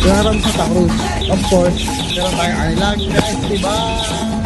Meron sa Cruz. Of course, meron tayo Island Festival. So,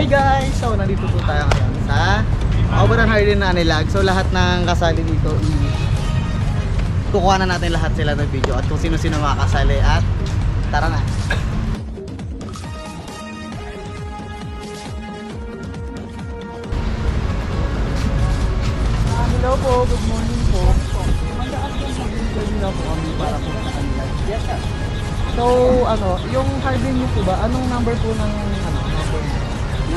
hi guys! So, nandito po tayo ngayon sa Auburn Highland na Anilag. So, lahat ng kasali dito kukuha na natin lahat sila ng video at kung sino-sino makakasali at tara na! Ah, hello po, good morning po. Mag-aas lang mag na po kami para po sa Anilag. Yes, sir. So, ano, yung hardin niyo po ba, anong number po ng ano?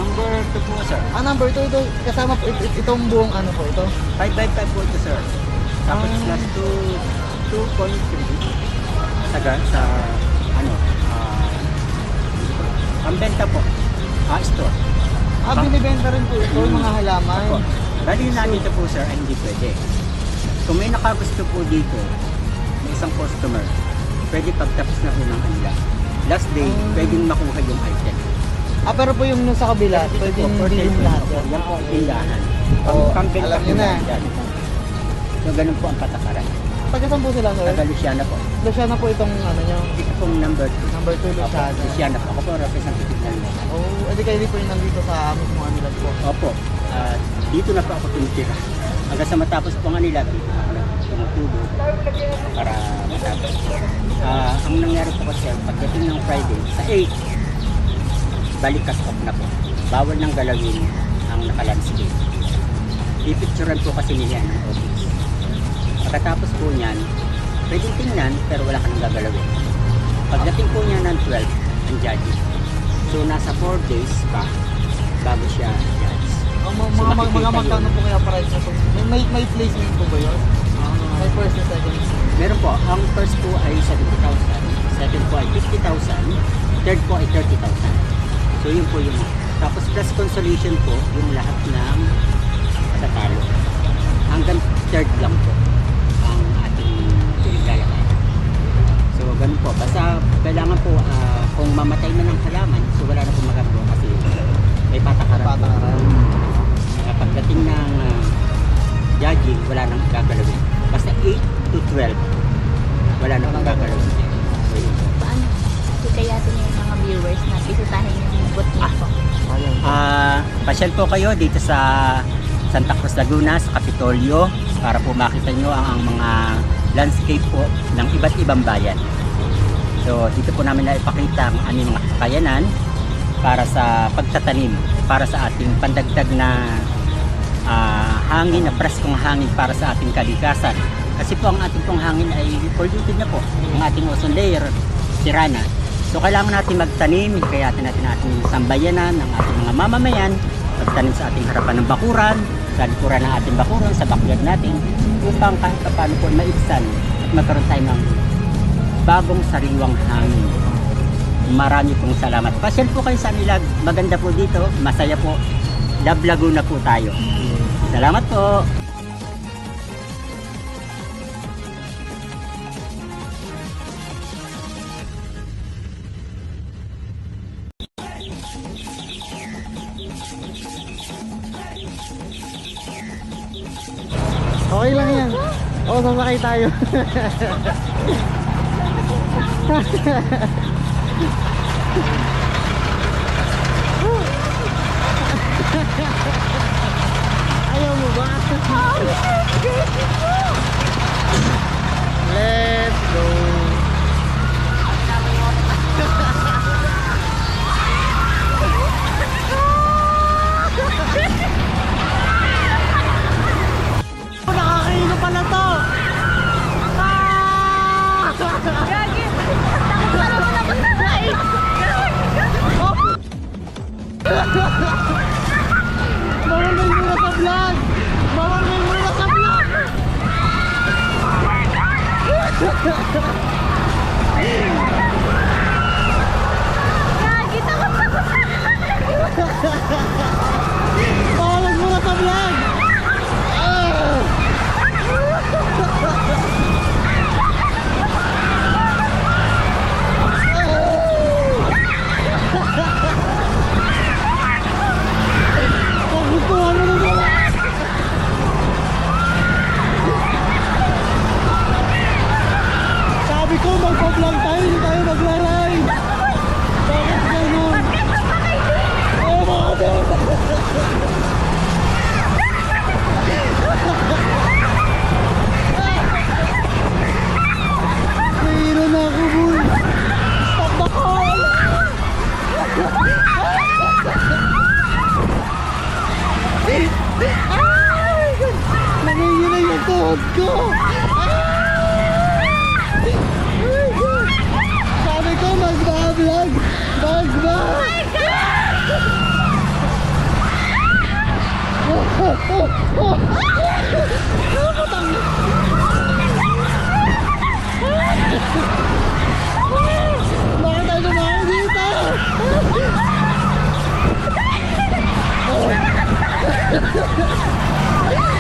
Number 2 po, sir. Ah, number 2 ito, kasama po it- it- itong buong ano po ito. 555 po ito, sir. Tapos Ah. plus 2, 2.3 sa, ga- sa ano, ah, ang benta po, ah, store. Ah, binibenta rin po ito, yung mga halaman. Opo. Dali natin ito po, sir, ay hindi pwede. Kung may nakagusto po dito, may isang customer, pwede pagtapos na po ng kanila. Last day, Ah. pwedeng makuha yung item. Ah, pero po yung nung sa kabila, Dito pwedeng po, sale po, lahat yan. Yan po ang tindahan. Oo, Pang- pambenta alam po niyo na. yan. So, ganun po ang patakaran. Taga saan po sila, sir? Taga Luciana po. Luciana po itong ano nyo, Ito pong number 2. number 2 Opo, Luciana. Luciana po. Ako po representative ng Luciana. Oh, edi kayo po yung nandito sa mismo Anilag po. Opo. at dito na po ako tumitira. Hanggang sa matapos po nga nila, dito ako na tumutubo para matapos. Ah, ang nangyari po kasi, pagdating ng Friday, sa 8, balik kas off na po. Bawal nang galawin ang nakalandscape. Pipicturean po kasi nila ng office. Pagkatapos po niyan, pwedeng tingnan pero wala ka nang gagalawin. Pagdating po niya ng 12, ang judging. So nasa 4 days pa bago siya judge. Oh, mga, So, mga, magkano po kaya price na po? May, may, may placement po ba yun? May first and second. Meron po, ang first po ay 70,000, second po ay 50,000, third po ay 30,000. So yun po yung tapos plus consolation po yung lahat ng matatalo. Hanggang third lang po ang ating pinaglalakay. So ganun po. Basta kailangan po ah, kung mamatay man ang halaman, so Pasyal po kayo dito sa Santa Cruz Laguna, sa Kapitolyo, para po makita nyo ang, ang mga landscape po ng iba't ibang bayan. So, dito po namin na ipakita ang aming mga kakayanan para sa pagtatanim, para sa ating pandagdag na ah, hangin, na preskong hangin para sa ating kalikasan. Kasi po ang ating pong hangin ay polluted na po. Ang ating ozone layer, sira na. So kailangan natin magtanim, kaya natin ating sambayanan, ang ating mga mamamayan, magtanim sa ating harapan ng bakuran, sa likuran ng ating bakuran, sa backyard natin, upang kahit pa paano po maibsan at magkaroon tayo ng bagong sariwang hangin. Marami pong salamat. Pasyal po kayo sa Nilag. Maganda po dito. Masaya po. Love Laguna po tayo. Salamat po. Okay lang yan. Oo, sasakay tayo. Ayaw mo ba? Let's tuhod ko. Sabi ko, magbablog. Magba. Bakit tayo dumaan dito? Kaya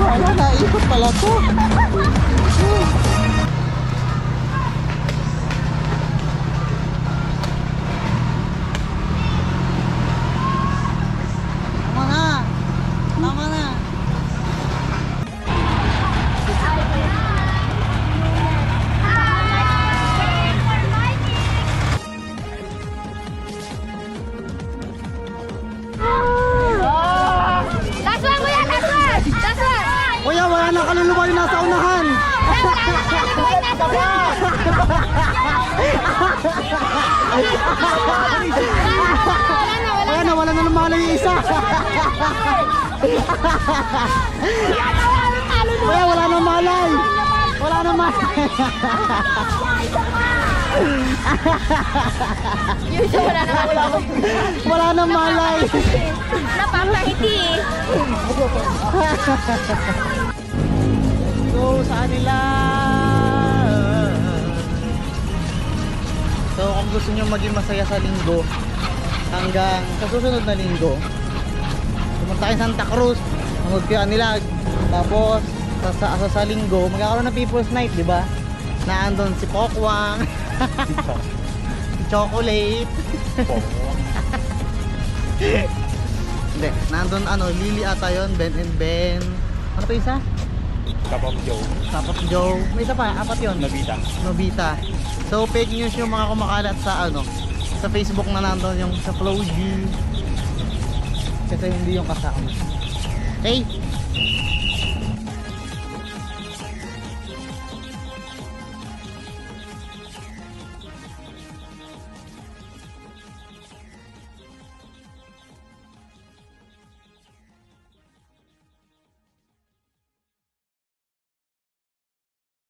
Wala, naikot pala to. kaluluwa yung nasa unahan. Ay, wala na. Wala na, namalay yung isa. Kuya, wala na malay. Wala na malay. Isa wala na wala Wala na malay. Napapahiti eh. So, sa kanila. So, kung gusto nyo maging masaya sa linggo, hanggang sa susunod na linggo, pumunta kayo Santa Cruz, manood kayo nilag. Tapos, sa, sa, sa, sa linggo, magkakaroon ng People's Night, di ba? Na andon si Pokwang, si Chocolate. Hindi, nandun ano, Lily ata yun, Ben and Ben. Ano pa isa? Kapag Joe, Tapos Joe. May isa pa, apat yun. Nabita. Nobita. So fake news yung mga kumakalat sa ano, sa Facebook na nandun yung sa Flow G. Kasi hindi yung kasama. Okay?